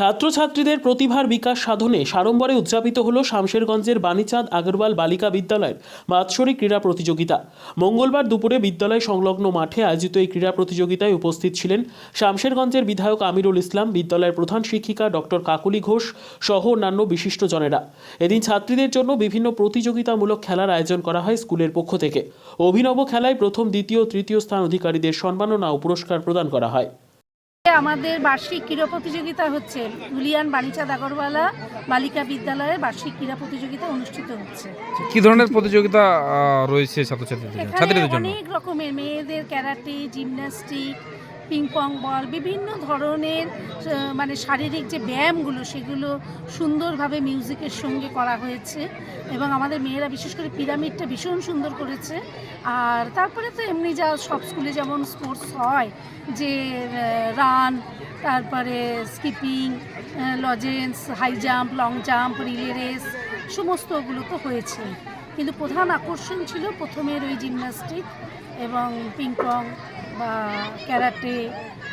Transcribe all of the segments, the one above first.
ছাত্রছাত্রীদের প্রতিভার বিকাশ সাধনে সাড়ম্বরে উদযাপিত হল শামশেরগঞ্জের বাণীচাঁদ আগরওয়াল বালিকা বিদ্যালয়ের বাৎসরিক ক্রীড়া প্রতিযোগিতা। মঙ্গলবার দুপুরে বিদ্যালয় সংলগ্ন মাঠে আয়োজিত এই ক্রীড়া প্রতিযোগিতায় উপস্থিত ছিলেন শামশেরগঞ্জের বিধায়ক আমিরুল ইসলাম, বিদ্যালয়ের প্রধান শিক্ষিকা ডক্টর কাকুলি ঘোষ সহ অন্যান্য বিশিষ্টজনেরা। এদিন ছাত্রীদের জন্য বিভিন্ন প্রতিযোগিতামূলক খেলার আয়োজন করা হয় স্কুলের পক্ষ থেকে। অভিনব খেলায় প্রথম, দ্বিতীয় তৃতীয় স্থান অধিকারীদের সম্মাননা ও পুরস্কার প্রদান করা হয়। আমাদের বার্ষিক ক্রীড়া প্রতিযোগিতা হচ্ছে হুলিয়ান বাণিচাঁদ আগরওয়ালা বালিকা বিদ্যালয়ে বার্ষিক ক্রীড়া প্রতিযোগিতা অনুষ্ঠিত হচ্ছে। কি ধরনের প্রতিযোগিতা রয়েছে ছাত্রছাত্রীদের জন্য? অনেক রকমের মেয়েদের karate gymnastic ping pong ball বিভিন্ন ধরনের মানে শারীরিক যে ব্যায়ামগুলো, সেগুলো সুন্দরভাবে মিউজিকের সঙ্গে করা হয়েছে এবং আমাদের মেয়েরা বিশেষ করে পিরামিডটা ভীষণ সুন্দর করেছে। আর তারপরে তো এমনি যা সব স্কুলে যেমন স্পোর্টস হয়, যে রান তারপরে skipping lozenges high jump long jump relay race সমস্তগুলো তো হয়েছে। কিন্তু প্রধান আকর্ষণ ছিল প্রথমের ওই জিমন্যাস্টিক এবং পিংপং বা ক্যারাটে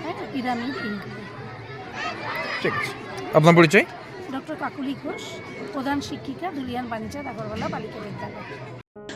হ্যাঁ ঠিক আছে। আপনার পরিচয়? ডক্টর কাকুলি ঘোষ প্রধান শিক্ষিকা দুলিয়ান বাণিজ্য আগরওয়ালা বালিকা বিদ্যালয়।